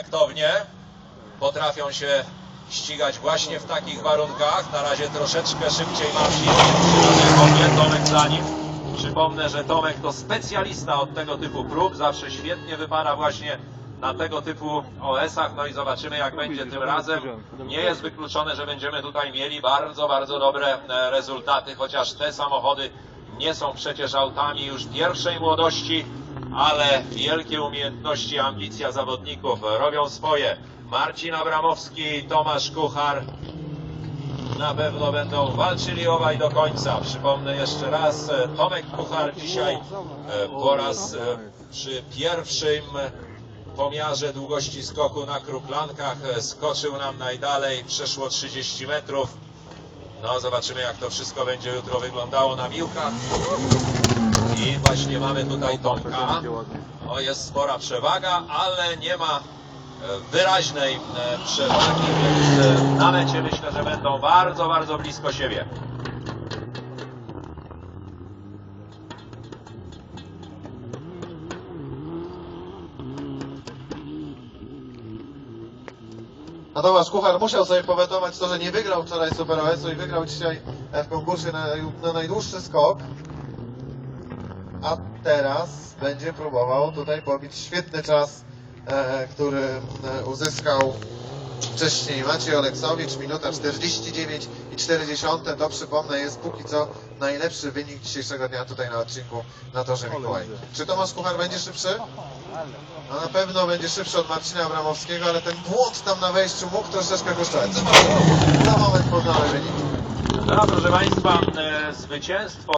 efektownie. Potrafią się ścigać właśnie w takich warunkach. Na razie troszeczkę szybciej nie Tomek za nim. Przypomnę, że Tomek to specjalista od tego typu prób. Zawsze świetnie wypada właśnie na tego typu OS-ach. No i zobaczymy jak będzie tym razem. Nie jest wykluczone, że będziemy tutaj mieli bardzo, bardzo dobre e, rezultaty, chociaż te samochody nie są przecież autami już pierwszej młodości, ale wielkie umiejętności, ambicja zawodników robią swoje. Marcin Abramowski, Tomasz Kuchar na pewno będą walczyli obaj do końca. Przypomnę jeszcze raz, e, Tomek Kuchar dzisiaj e, po raz e, przy pierwszym pomiarze długości skoku na kruklankach e, skoczył nam najdalej, przeszło 30 metrów. No, zobaczymy jak to wszystko będzie jutro wyglądało na miłkach. I właśnie mamy tutaj Tomka. O, jest spora przewaga, ale nie ma e, wyraźnej e, przewagi, więc e, na mecie myślę, że będą bardzo, bardzo blisko siebie. Natomiast Kuchar musiał sobie powetować to, że nie wygrał wczoraj Super OS-u i wygrał dzisiaj e, w konkursie na, na najdłuższy skok. A teraz będzie próbował tutaj pobić świetny czas, e, który e, uzyskał wcześniej Maciej Oleksowicz, minuta 49 i 40. To przypomnę jest póki co najlepszy wynik dzisiejszego dnia tutaj na odcinku na torze Mikołaj. Czy Tomasz Kuchar będzie szybszy? No na pewno będzie szybszy od Marcina Abramowskiego, ale ten błąd tam na wejściu mógł troszeczkę kosztować. Zobaczymy. Za moment poznamy wynik. No, proszę Państwa, e, zwycięstwo